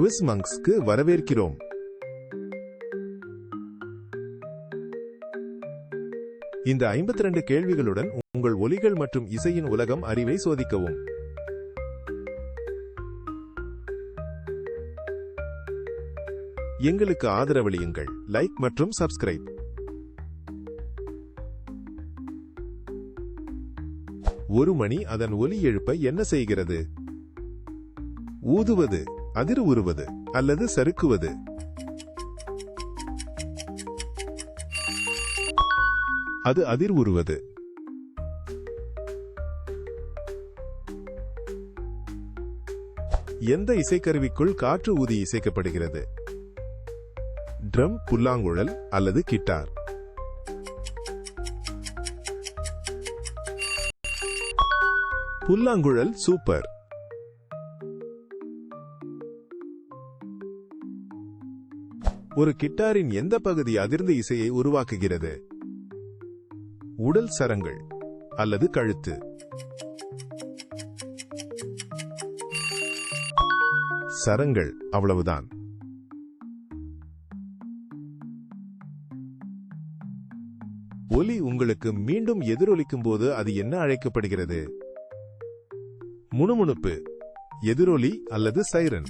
Quiz மங்க்ஸ்க்கு வரவேற்கிறோம். இந்த 52 கேள்விகளுடன் உங்கள் ஒலிகள் மற்றும் இசையின் உலகம் அறிவை சோதிக்கவும். எங்களுக்கு ஆதரவளியுங்கள். லைக் மற்றும் சப்ஸ்கிரைப். ஒரு மணி அதன் ஒலி எழுப்ப என்ன செய்கிறது? ஊதுவது. அதிர் உருவது அல்லது சறுக்குவது. அது அதிர் உருவது எந்த இசைக்கருவிக்குள் காற்று ஊதி இசைக்கப்படுகிறது? ட்ரம் புல்லாங்குழல் அல்லது கிட்டார். புல்லாங்குழல் சூப்பர். ஒரு கிட்டாரின் எந்த பகுதி அதிர்ந்து இசையை உருவாக்குகிறது? உடல் சரங்கள் அல்லது கழுத்து. சரங்கள் அவ்வளவுதான். ஒலி உங்களுக்கு மீண்டும் எதிரொலிக்கும் போது அது என்ன அழைக்கப்படுகிறது? முணுமுணுப்பு எதிரொலி அல்லது சைரன்.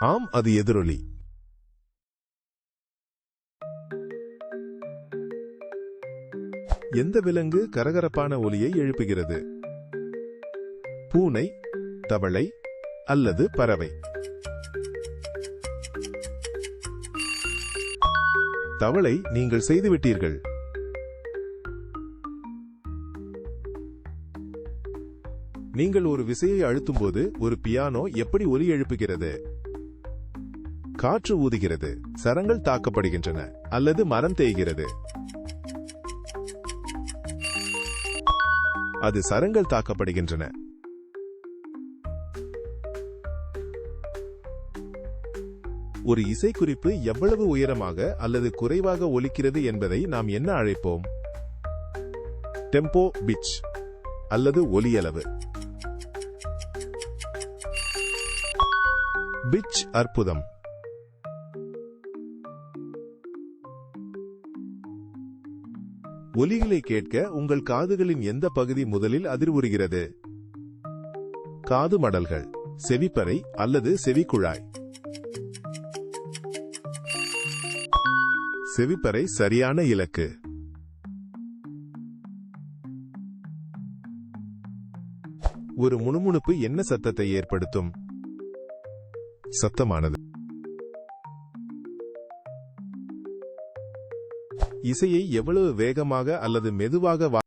ஆம் அது எதிரொலி. எந்த விலங்கு கரகரப்பான ஒலியை எழுப்புகிறது? பூனை தவளை அல்லது பறவை? தவளை நீங்கள் செய்துவிட்டீர்கள் நீங்கள் ஒரு விசையை அழுத்தும்போது ஒரு பியானோ எப்படி ஒலி எழுப்புகிறது? காற்று ஊதுகிறது சரங்கள் தாக்கப்படுகின்றன அல்லது மரம் தேய்கிறது. அது சரங்கள் தாக்கப்படுகின்றன. ஒரு இசைக்குறிப்பு எவ்வளவு உயரமாக அல்லது குறைவாக ஒலிக்கிறது என்பதை நாம் என்ன அழைப்போம்? டெம்போ பிச் அல்லது ஒலியளவு. பிச் அற்புதம். ஒலிகளை கேட்க உங்கள் காதுகளின் எந்த பகுதி முதலில் அதிர்வுறுகிறது? காது மடல்கள் செவிப்பறை அல்லது செவிக்குழாய். செவிப்பறை சரியான இலக்கு. ஒரு முணுமுணுப்பு என்ன சத்தத்தை ஏற்படுத்தும்? சத்தமானது. இசையை எவ்வளவு வேகமாக அல்லது மெதுவாக வா-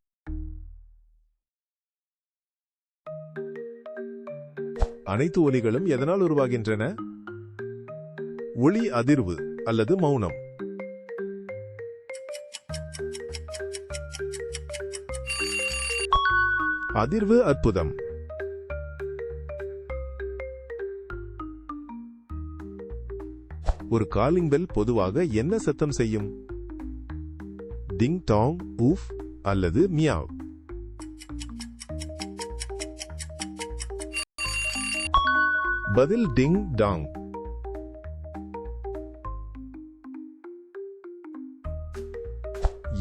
அனைத்து ஒலிகளும் எதனால் உருவாகின்றன? ஒளி அதிர்வு அல்லது மௌனம். அதிர்வு அற்புதம். ஒரு காலிங் பெல் பொதுவாக என்ன சத்தம் செய்யும்? டிங் டாங் ஊஃப் அல்லது மியாவ் பதில் டிங் டாங்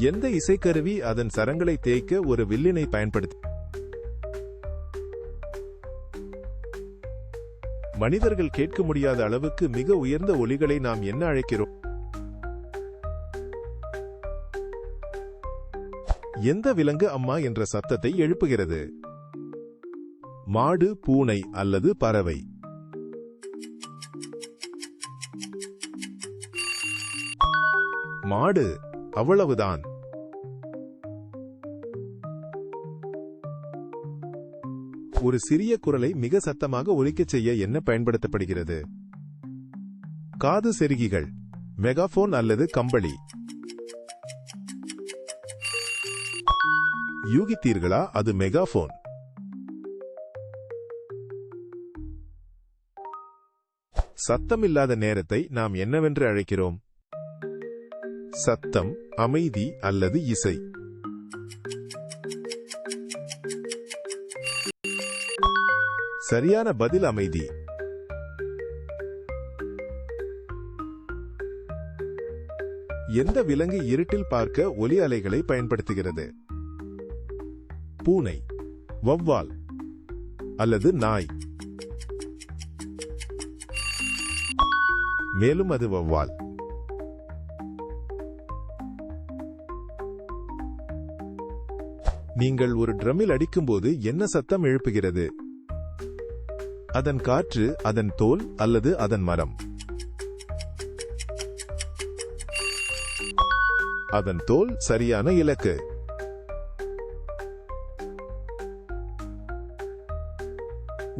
எந்த இசைக்கருவி அதன் சரங்களை தேய்க்க ஒரு வில்லினை பயன்படுத்தி மனிதர்கள் கேட்க முடியாத அளவுக்கு மிக உயர்ந்த ஒலிகளை நாம் என்ன அழைக்கிறோம்? எந்த விலங்கு அம்மா என்ற சத்தத்தை எழுப்புகிறது? மாடு பூனை அல்லது பறவை. மாடு அவ்வளவுதான். ஒரு சிறிய குரலை மிக சத்தமாக ஒலிக்கச் செய்ய என்ன பயன்படுத்தப்படுகிறது? காது செருகிகள் மெகாபோன் அல்லது கம்பளி. யூகித்தீர்களா? அது மெகாபோன் சத்தமில்லாத நேரத்தை நாம் என்னவென்று அழைக்கிறோம்? சத்தம் அமைதி அல்லது இசை. சரியான பதில் அமைதி. எந்த விலங்கு இருட்டில் பார்க்க ஒலி அலைகளை பயன்படுத்துகிறது? பூனை வௌவால் அல்லது நாய். மேலும் அது வௌவால். நீங்கள் ஒரு ட்ரம்மில் அடிக்கும்போது என்ன சத்தம் எழுப்புகிறது? அதன் காற்று அதன் தோல் அல்லது அதன் மரம்? அதன் தோல் சரியான இலக்கு.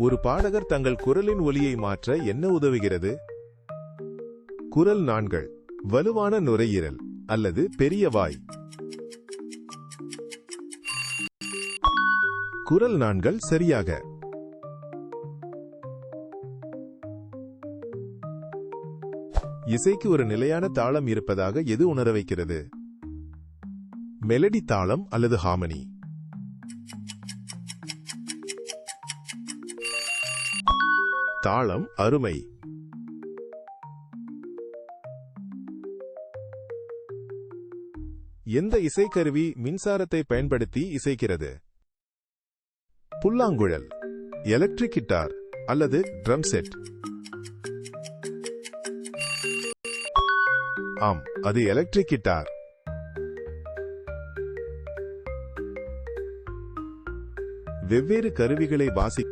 ஒரு பாடகர் தங்கள் குரலின் ஒலியை மாற்ற என்ன உதவுகிறது? குரல் நாண்கள் வலுவான நுரையீரல் அல்லது பெரிய வாய். குரல் நாண்கள் சரியாக. இசைக்கு ஒரு நிலையான தாளம் இருப்பதாக எது உணர வைக்கிறது? மெலடி தாளம் அல்லது ஹார்மனி. தாளம் அருமை. எந்த இசைக்கருவி மின்சாரத்தை பயன்படுத்தி இசைக்கிறது? புல்லாங்குழல் எலக்ட்ரிக் கிட்டார் அல்லது ட்ரம் செட் ஆம் அது எலக்ட்ரிக் கிட்டார் வெவ்வேறு கருவிகளை வாசி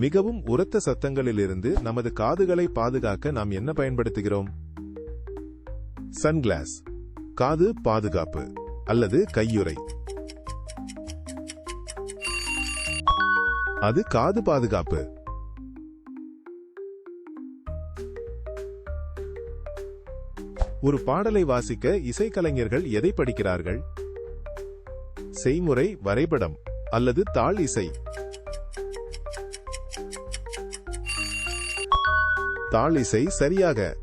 மிகவும் உரத்த சத்தங்களிலிருந்து நமது காதுகளை பாதுகாக்க நாம் என்ன பயன்படுத்துகிறோம்? சன்கிளாஸ் காது பாதுகாப்பு அல்லது கையுறை. அது காது பாதுகாப்பு. ஒரு பாடலை வாசிக்க இசைக்கலைஞர்கள் எதை படிக்கிறார்கள்? செய்முறை வரைபடம் அல்லது தாள் இசை. தாளிசை சரியாக.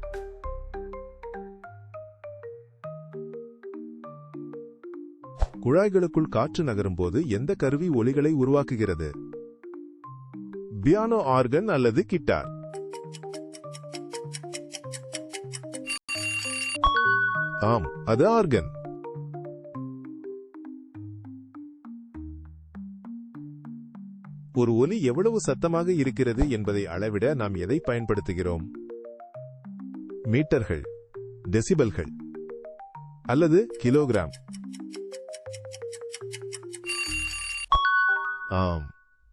குழாய்களுக்குள் காற்று நகரும் போது எந்த கருவி ஒலிகளை உருவாக்குகிறது? பியானோ ஆர்கன் அல்லது கிட்டார் ஆம் அது ஆர்கன் ஒரு ஒலி எவ்வளவு சத்தமாக இருக்கிறது என்பதை அளவிட நாம் எதை பயன்படுத்துகிறோம்? மீட்டர்கள் டெசிபல்கள் அல்லது கிலோகிராம். ஆம்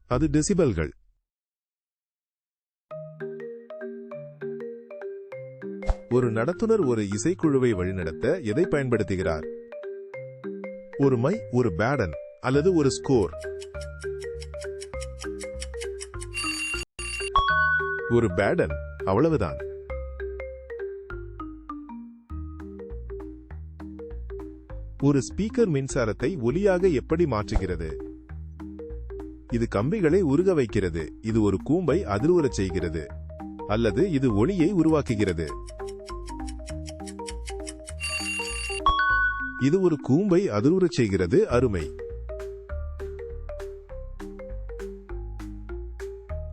அது டெசிபல்கள். ஒரு நடத்துனர் ஒரு இசைக்குழுவை வழிநடத்த எதை பயன்படுத்துகிறார்? ஒரு மை ஒரு பேடன் அல்லது ஒரு ஸ்கோர். ஒரு பேடன் அவ்வளவுதான். ஒரு ஸ்பீக்கர் மின்சாரத்தை ஒலியாக எப்படி மாற்றுகிறது? இது கம்பிகளை உருக வைக்கிறது இது ஒரு கூம்பை அதிர்வுறச் செய்கிறது அல்லது இது ஒளியை உருவாக்குகிறது. இது ஒரு கூம்பை அதிர்வுறச் செய்கிறது அருமை.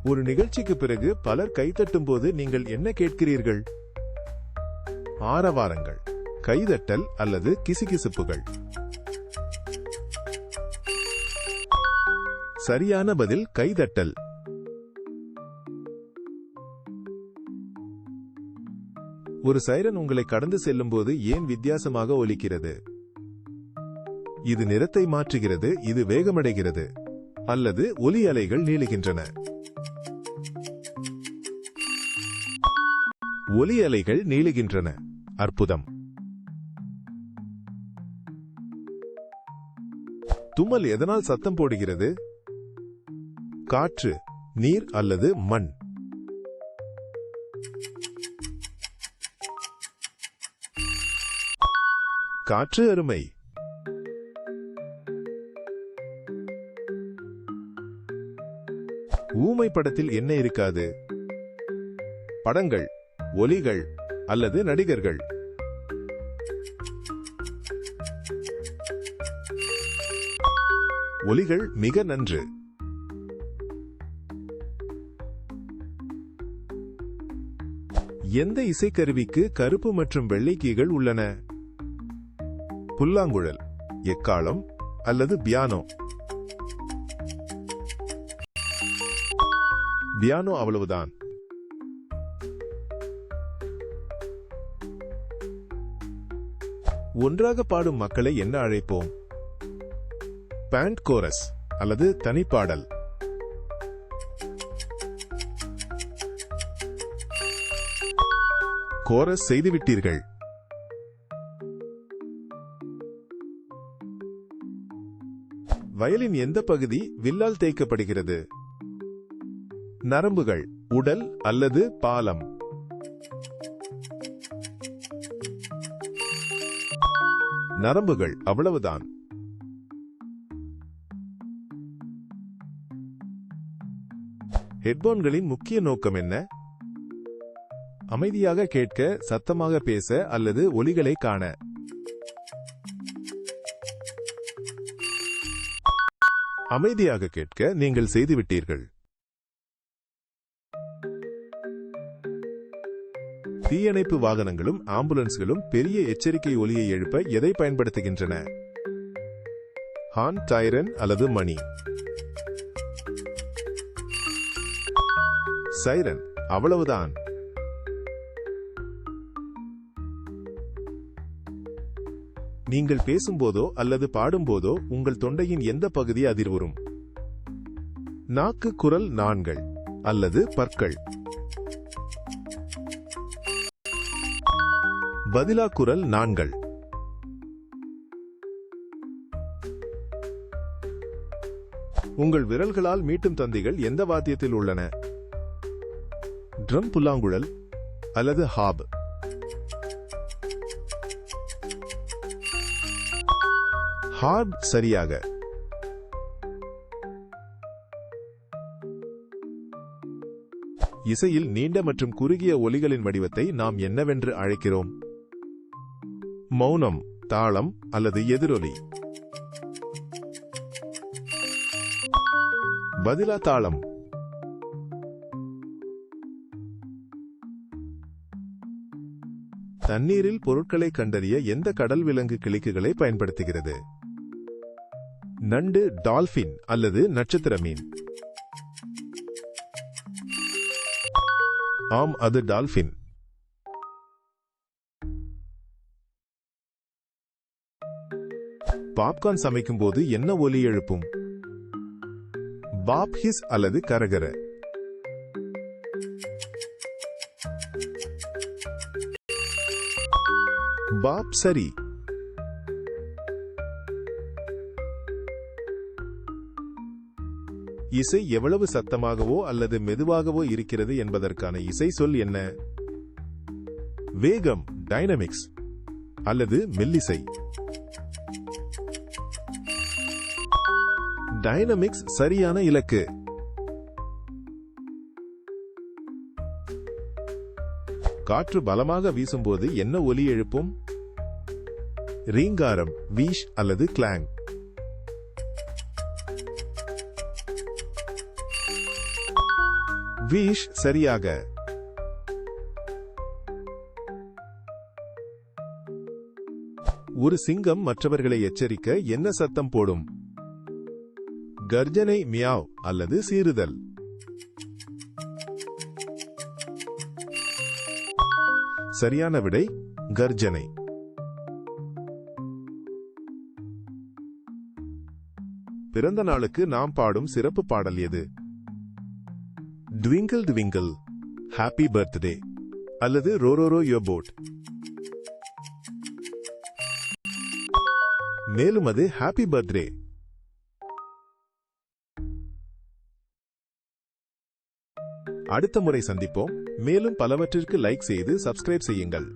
ஒரு நிகழ்ச்சிக்கு பிறகு பலர் கைதட்டும் போது நீங்கள் என்ன கேட்கிறீர்கள்? ஆரவாரங்கள் கைதட்டல் அல்லது கிசுகிசுப்புகள். சரியான பதில் கைதட்டல். ஒரு சைரன் உங்களை கடந்து செல்லும்போது ஏன் வித்தியாசமாக ஒலிக்கிறது? இது நிறத்தை மாற்றுகிறது இது வேகமடைகிறது அல்லது ஒலி அலைகள் நீளுகின்றன. ஒலி அலைகள் நீளுகின்றன. அற்புதம். தும்மல் எதனால் சத்தம் போடுகிறது? காற்று நீர் அல்லது மண்? காற்று அருமை. ஊமை படத்தில் என்ன இருக்காது? படங்கள். ஒலிகள் அல்லது நடிகர்கள். ஒலிகள் மிக நன்று. எந்த இசைக்கருவிக்கு கருப்பு மற்றும் வெள்ளை கீகள் உள்ளன? புல்லாங்குழல் எக்காளம் அல்லது பியானோ? பியானோ அவ்வளவுதான். ஒன்றாக பாடும் மக்களை என்ன அழைப்போம்? பேண்ட் கோரஸ் அல்லது தனிப்பாடல் கோரஸ் செய்துவிட்டீர்கள். வயலின் எந்த பகுதி வில்லால் தேய்க்கப்படுகிறது? நரம்புகள் உடல் அல்லது பாலம். நரம்புகள் அவ்வளவுதான். ஹெட்போன்களின் முக்கிய நோக்கம் என்ன? அமைதியாக கேட்க சத்தமாக பேச அல்லது ஒலிகளை காண. அமைதியாக கேட்க நீங்கள் செய்துவிட்டீர்கள். தீயணைப்பு வாகனங்களும் ஆம்புலன்ஸ்களும் பெரிய எச்சரிக்கை ஒலியை எழுப்ப எதை பயன்படுத்துகின்றன? ஹான் டைரன் அல்லது மணி? சைரன் அவ்வளவுதான். நீங்கள் பேசும்போதோ அல்லது பாடும்போதோ உங்கள் தொண்டையின் எந்த பகுதி அதிர்வுறும்? நாக்கு குரல் நாண்கள் அல்லது பற்கள். பதிலா குரல் நாண்கள் உங்கள் விரல்களால் மீட்டும் தந்திகள் எந்த வாத்தியத்தில் உள்ளன? ட்ரம் புல்லாங்குழல் அல்லது ஹாப்? ஹார்ப் சரியாக. இசையில் நீண்ட மற்றும் குறுகிய ஒலிகளின் வடிவத்தை நாம் என்னவென்று அழைக்கிறோம்? மௌனம் தாளம் அல்லது எதிரொலி. பதிலா தாளம். தண்ணீரில் பொருட்களை கண்டறிய எந்த கடல் விலங்கு கிளிக்குகளை பயன்படுத்துகிறது? நண்டு டால்பின் அல்லது நட்சத்திர மீன். ஆம் அது டால்பின் பாப்கார்ன் சமைக்கும் போது என்ன ஒலி எழுப்பும்? பாப் ஹிஸ் அல்லது கரகர. பாப் சரி. இசை எவ்வளவு சத்தமாகவோ அல்லது மெதுவாகவோ இருக்கிறது என்பதற்கான இசை சொல் என்ன? வேகம் டைனமிக்ஸ் அல்லது மெல்லிசை. டைனமிக்ஸ் சரியான இலக்கு. காற்று பலமாக வீசும்போது என்ன ஒலி எழுப்பும்? ரீங்காரம் வீஷ் அல்லது கிளாங். வீஷ் சரியாக. ஒரு சிங்கம் மற்றவர்களை எச்சரிக்க என்ன சத்தம் போடும்? கர்ஜனை மியாவ் அல்லது சீறுதல். சரியான விடை கர்ஜனை. பிறந்த நாளுக்கு நாம் பாடும் சிறப்பு பாடல் எது? ட்விங்கிள் ட்விங்கிள் ஹாப்பி பர்த்டே அல்லது ரோரோரோ யோ போட். மேலும் அது ஹாப்பி பர்த்டே அடுத்த முறை சந்திப்போம். மேலும் பலவற்றிற்கு லைக் செய்து சப்ஸ்கிரைப் செய்யுங்கள்.